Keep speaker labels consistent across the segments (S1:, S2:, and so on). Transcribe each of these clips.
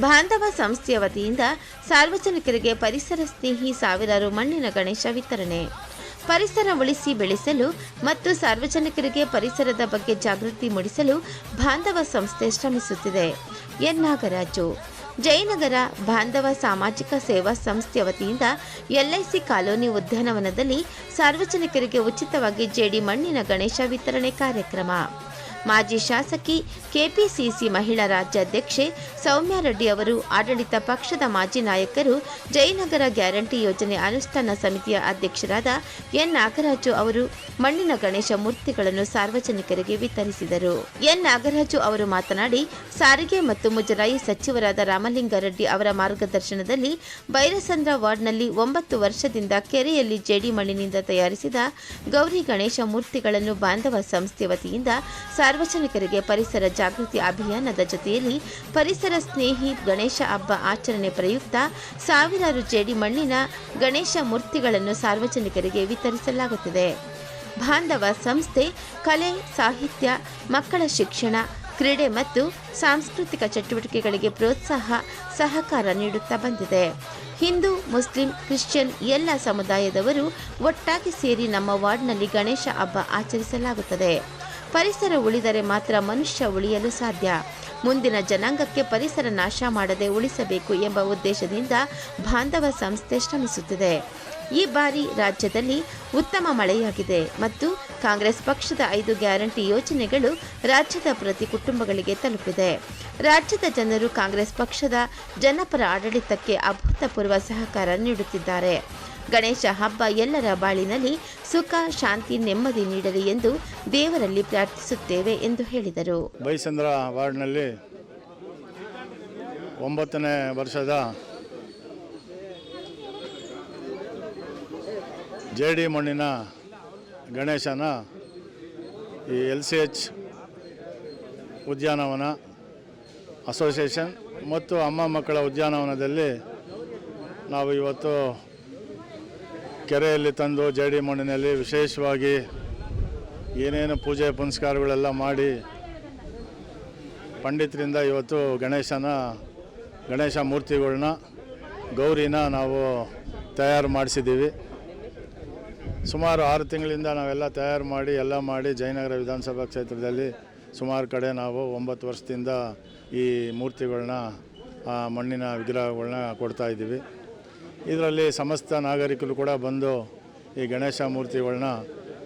S1: ಬಾಂಧವ ಸಂಸ್ಥೆಯ ವತಿಯಿಂದ ಸಾರ್ವಜನಿಕರಿಗೆ ಪರಿಸರ ಸ್ನೇಹಿ ಸಾವಿರಾರು ಮಣ್ಣಿನ ಗಣೇಶ ವಿತರಣೆ. ಪರಿಸರ ಉಳಿಸಿ ಬೆಳೆಸಲು ಮತ್ತು ಸಾರ್ವಜನಿಕರಿಗೆ ಪರಿಸರದ ಬಗ್ಗೆ ಜಾಗೃತಿ ಮೂಡಿಸಲು ಬಾಂಧವ ಸಂಸ್ಥೆ ಶ್ರಮಿಸುತ್ತಿದೆ. ಎನ್ ನಾಗರಾಜು. ಜಯನಗರ ಬಾಂಧವ ಸಾಮಾಜಿಕ ಸೇವಾ ಸಂಸ್ಥೆಯ ವತಿಯಿಂದ ಎಲ್ಐಸಿ ಕಾಲೋನಿ ಉದ್ಯಾನವನದಲ್ಲಿ ಸಾರ್ವಜನಿಕರಿಗೆ ಉಚಿತವಾಗಿ ಜೇಡಿ ಮಣ್ಣಿನ ಗಣೇಶ ವಿತರಣೆ ಕಾರ್ಯಕ್ರಮ. ಮಾಜಿ ಶಾಸಕಿ ಕೆಪಿಸಿಸಿ ಮಹಿಳಾ ರಾಜ್ಯಾಧ್ಯಕ್ಷೆ ಸೌಮ್ಯ ರೆಡ್ಡಿ ಅವರು ಆಡಳಿತ ಪಕ್ಷದ ಮಾಜಿ ನಾಯಕರು ಜಯನಗರ ಗ್ಯಾರಂಟಿ ಯೋಜನೆ ಅನುಷ್ಠಾನ ಸಮಿತಿಯ ಅಧ್ಯಕ್ಷರಾದ ಎನ್ ನಾಗರಾಜು ಅವರು ಮಣ್ಣಿನ ಗಣೇಶ ಮೂರ್ತಿಗಳನ್ನು ಸಾರ್ವಜನಿಕರಿಗೆ ವಿತರಿಸಿದರು. ಎನ್ ನಾಗರಾಜು ಅವರು ಮಾತನಾಡಿ, ಸಾರಿಗೆ ಮತ್ತು ಮುಜರಾಯಿ ಸಚಿವರಾದ ರಾಮಲಿಂಗಾರೆಡ್ಡಿ ಅವರ ಮಾರ್ಗದರ್ಶನದಲ್ಲಿ ಬೈರಸಂದ್ರ ವಾರ್ಡ್ನಲ್ಲಿ ಒಂಬತ್ತು ವರ್ಷದಿಂದ ಕೆರೆಯಲ್ಲಿ ಜೇಡಿ ಮಣ್ಣಿನಿಂದ ತಯಾರಿಸಿದ ಗೌರಿ ಗಣೇಶ ಮೂರ್ತಿಗಳನ್ನು ಬಾಂಧವ ಸಂಸ್ಥೆ ವತಿಯಿಂದ ಸಾರ್ವಜನಿಕರಿಗೆ ಪರಿಸರ ಜಾಗೃತಿ ಅಭಿಯಾನದ ಜೊತೆಯಲ್ಲಿ ಪರಿಸರ ಸ್ನೇಹಿ ಗಣೇಶ ಹಬ್ಬ ಆಚರಣೆ ಪ್ರಯುಕ್ತ ಸಾವಿರಾರು ಜೇಡಿ ಮಣ್ಣಿನ ಗಣೇಶ ಮೂರ್ತಿಗಳನ್ನು ಸಾರ್ವಜನಿಕರಿಗೆ ವಿತರಿಸಲಾಗುತ್ತಿದೆ. ಬಾಂಧವ ಸಂಸ್ಥೆ, ಕಲೆ, ಸಾಹಿತ್ಯ, ಮಕ್ಕಳ ಶಿಕ್ಷಣ, ಕ್ರೀಡೆ ಮತ್ತು ಸಾಂಸ್ಕೃತಿಕ ಚಟುವಟಿಕೆಗಳಿಗೆ ಪ್ರೋತ್ಸಾಹ, ಸಹಕಾರ ನೀಡುತ್ತಾ ಬಂದಿದೆ. ಹಿಂದೂ, ಮುಸ್ಲಿಂ, ಕ್ರಿಶ್ಚಿಯನ್ ಎಲ್ಲ ಸಮುದಾಯದವರು ಒಟ್ಟಾಗಿ ಸೇರಿ ನಮ್ಮ ವಾರ್ಡ್ನಲ್ಲಿ ಗಣೇಶ ಹಬ್ಬ ಆಚರಿಸಲಾಗುತ್ತದೆ. ಪರಿಸರ ಉಳಿದರೆ ಮಾತ್ರ ಮನುಷ್ಯ ಉಳಿಯಲು ಸಾಧ್ಯ. ಮುಂದಿನ ಜನಾಂಗಕ್ಕೆ ಪರಿಸರ ನಾಶ ಮಾಡದೆ ಉಳಿಸಬೇಕು ಎಂಬ ಉದ್ದೇಶದಿಂದ ಬಾಂಧವ ಸಂಸ್ಥೆ ಶ್ರಮಿಸುತ್ತಿದೆ. ಈ ಬಾರಿ ರಾಜ್ಯದಲ್ಲಿ ಉತ್ತಮ ಮಳೆಯಾಗಿದೆ ಮತ್ತು ಕಾಂಗ್ರೆಸ್ ಪಕ್ಷದ ಐದು ಗ್ಯಾರಂಟಿ ಯೋಜನೆಗಳು ರಾಜ್ಯದ ಪ್ರತಿ ಕುಟುಂಬಗಳಿಗೆ ತಲುಪಿದೆ. ರಾಜ್ಯದ ಜನರು ಕಾಂಗ್ರೆಸ್ ಪಕ್ಷದ ಜನಪರ ಆಡಳಿತಕ್ಕೆ ಅಭೂತಪೂರ್ವ ಸಹಕಾರ ನೀಡುತ್ತಿದ್ದಾರೆ. ಗಣೇಶ ಹಬ್ಬ ಎಲ್ಲರ ಬಾಳಿನಲ್ಲಿ ಸುಖ, ಶಾಂತಿ, ನೆಮ್ಮದಿ ನೀಡಲಿ ಎಂದು ದೇವರಲ್ಲಿ ಪ್ರಾರ್ಥಿಸುತ್ತೇವೆ ಎಂದು ಹೇಳಿದರು.
S2: ಬೈಸಂದ್ರ ವಾರ್ಡ್ನಲ್ಲಿ ಒಂಬತ್ತನೇ ವರ್ಷದ ಜೆ ಮಣ್ಣಿನ ಗಣೇಶನ ಈ ಎಲ್ ಸಿ ಎಚ್ ಉದ್ಯಾನವನ ಅಸೋಸಿಯೇಷನ್ ಮತ್ತು ಅಮ್ಮ ಮಕ್ಕಳ ಉದ್ಯಾನವನದಲ್ಲಿ ನಾವು ಇವತ್ತು ಕೆರೆಯಲ್ಲಿ ತಂದು ಜೇಡಿ ಮಣ್ಣಿನಲ್ಲಿ ವಿಶೇಷವಾಗಿ ಏನೇನು ಪೂಜೆ ಪುನಸ್ಕಾರಗಳೆಲ್ಲ ಮಾಡಿ ಪಂಡಿತರಿಂದ ಇವತ್ತು ಗಣೇಶನ ಗಣೇಶ ಮೂರ್ತಿಗಳನ್ನ ಗೌರಿನ ನಾವು ತಯಾರು ಮಾಡಿಸಿದ್ದೀವಿ. ಸುಮಾರು ಆರು ತಿಂಗಳಿಂದ ನಾವೆಲ್ಲ ತಯಾರು ಮಾಡಿ, ಎಲ್ಲ ಮಾಡಿ ಜಯನಗರ ವಿಧಾನಸಭಾ ಕ್ಷೇತ್ರದಲ್ಲಿ ಸುಮಾರು ಕಡೆ ನಾವು ಒಂಬತ್ತು ವರ್ಷದಿಂದ ಈ ಮೂರ್ತಿಗಳನ್ನ ಮಣ್ಣಿನ ವಿಗ್ರಹಗಳನ್ನ ಕೊಡ್ತಾ ಇದ್ದೀವಿ. ಇದರಲ್ಲಿ ಸಮಸ್ತ ನಾಗರಿಕರು ಕೂಡ ಬಂದು ಈ ಗಣೇಶ ಮೂರ್ತಿಗಳನ್ನ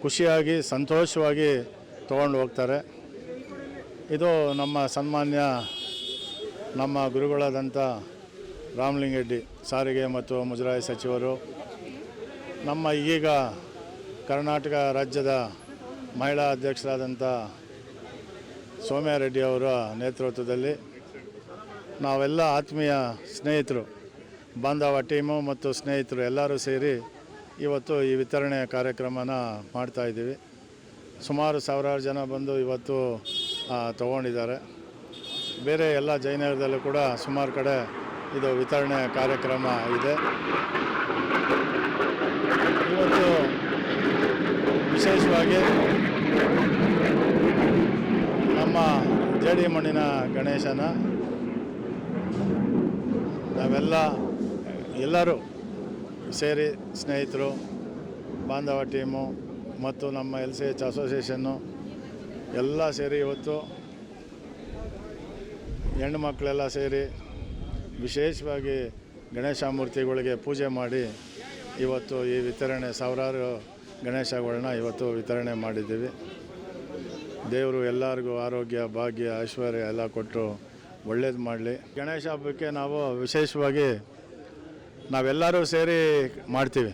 S2: ಖುಷಿಯಾಗಿ, ಸಂತೋಷವಾಗಿ ತಗೊಂಡು ಹೋಗ್ತಾರೆ. ಇದು ನಮ್ಮ ಸನ್ಮಾನ್ಯ, ನಮ್ಮ ಗುರುಗಳಾದಂಥ ರಾಮಲಿಂಗೆಡ್ಡಿ ಸಾರಿಗೆ ಮತ್ತು ಮುಜರಾಯಿ ಸಚಿವರು, ನಮ್ಮ ಈಗ ಕರ್ನಾಟಕ ರಾಜ್ಯದ ಮಹಿಳಾ ಅಧ್ಯಕ್ಷರಾದಂಥ ಸೋಮ್ಯಾರೆಡ್ಡಿ ಅವರ ನೇತೃತ್ವದಲ್ಲಿ ನಾವೆಲ್ಲ ಆತ್ಮೀಯ ಸ್ನೇಹಿತರು. ಬಾಂಧವ ಟೀಮು ಮತ್ತು ಸ್ನೇಹಿತರು ಎಲ್ಲರೂ ಸೇರಿ ಇವತ್ತು ಈ ವಿತರಣೆ ಕಾರ್ಯಕ್ರಮನ ಮಾಡ್ತಾಯಿದ್ದೀವಿ ಸುಮಾರು ಸಾವಿರಾರು ಜನ ಬಂದು ಇವತ್ತು ತಗೊಂಡಿದ್ದಾರೆ. ಬೇರೆ ಎಲ್ಲ ಜಯನಗರದಲ್ಲೂ ಕೂಡ ಸುಮಾರು ಕಡೆ ಇದು ವಿತರಣೆ ಕಾರ್ಯಕ್ರಮ ಇದೆ. ಇವತ್ತು ವಿಶೇಷವಾಗಿ ನಮ್ಮ ಜೇಡಿ ಮಣ್ಣಿನ ಗಣೇಶನ, ನಾವೆಲ್ಲ ಎಲ್ಲರೂ ಸೇರಿ ಸ್ನೇಹಿತರು, ಬಾಂಧವ ಟೀಮು ಮತ್ತು ನಮ್ಮ ಎಲ್ ಸಿ ಎಚ್ ಅಸೋಸಿಯೇಷನ್ನು ಎಲ್ಲ ಸೇರಿ ಇವತ್ತು ಹೆಣ್ಣು ಮಕ್ಕಳೆಲ್ಲ ಸೇರಿ ವಿಶೇಷವಾಗಿ ಗಣೇಶ ಮೂರ್ತಿಗಳಿಗೆ ಪೂಜೆ ಮಾಡಿ ಇವತ್ತು ಈ ವಿತರಣೆ, ಸಾವಿರಾರು ಗಣೇಶಗಳನ್ನ ಇವತ್ತು ವಿತರಣೆ ಮಾಡಿದ್ದೀವಿ. ದೇವರು ಎಲ್ಲರಿಗೂ ಆರೋಗ್ಯ, ಭಾಗ್ಯ, ಐಶ್ವರ್ಯ ಎಲ್ಲ ಕೊಟ್ಟು ಒಳ್ಳೇದು ಮಾಡಲಿ. ಗಣೇಶ ಹಬ್ಬಕ್ಕೆ ನಾವು ವಿಶೇಷವಾಗಿ ನಾವೆಲ್ಲರೂ ಸೇರಿ ಮಾಡ್ತೀವಿ.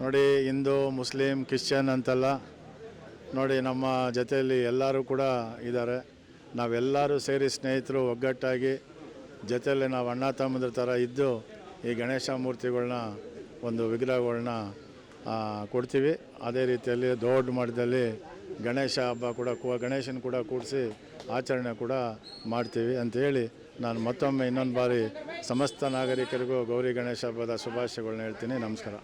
S2: ನೋಡಿ, ಹಿಂದೂ, ಮುಸ್ಲಿಂ, ಕ್ರಿಶ್ಚಿಯನ್ ಅಂತೆಲ್ಲ, ನೋಡಿ, ನಮ್ಮ ಜೊತೆಯಲ್ಲಿ ಎಲ್ಲರೂ ಕೂಡ ಇದ್ದಾರೆ. ನಾವೆಲ್ಲರೂ ಸೇರಿ ಸ್ನೇಹಿತರು, ಒಗ್ಗಟ್ಟಾಗಿ ಜೊತೆಯಲ್ಲಿ ನಾವು ಅಣ್ಣ, ತಮ್ಮದ್ರ ಥರ ಇದ್ದು ಈ ಗಣೇಶ ಮೂರ್ತಿಗಳನ್ನ ಒಂದು ವಿಗ್ರಹಗಳನ್ನ ಕೊಡ್ತೀವಿ. ಅದೇ ರೀತಿಯಲ್ಲಿ ದೊಡ್ಡ ಮಟ್ಟದಲ್ಲಿ ಗಣೇಶ ಹಬ್ಬ ಕೂಡ, ಗಣೇಶನ ಕೂಡ ಕೂಡಿಸಿ ಆಚರಣೆ ಕೂಡ ಮಾಡ್ತೀವಿ ಅಂಥೇಳಿ ನಾನು ಮತ್ತೊಮ್ಮೆ ಇನ್ನೊಂದು ಬಾರಿ ಸಮಸ್ತ ನಾಗರಿಕರಿಗೂ ಗೌರಿ ಗಣೇಶ ಹಬ್ಬದ ಶುಭಾಶಯಗಳನ್ನ ಹೇಳ್ತೀನಿ. ನಮಸ್ಕಾರ.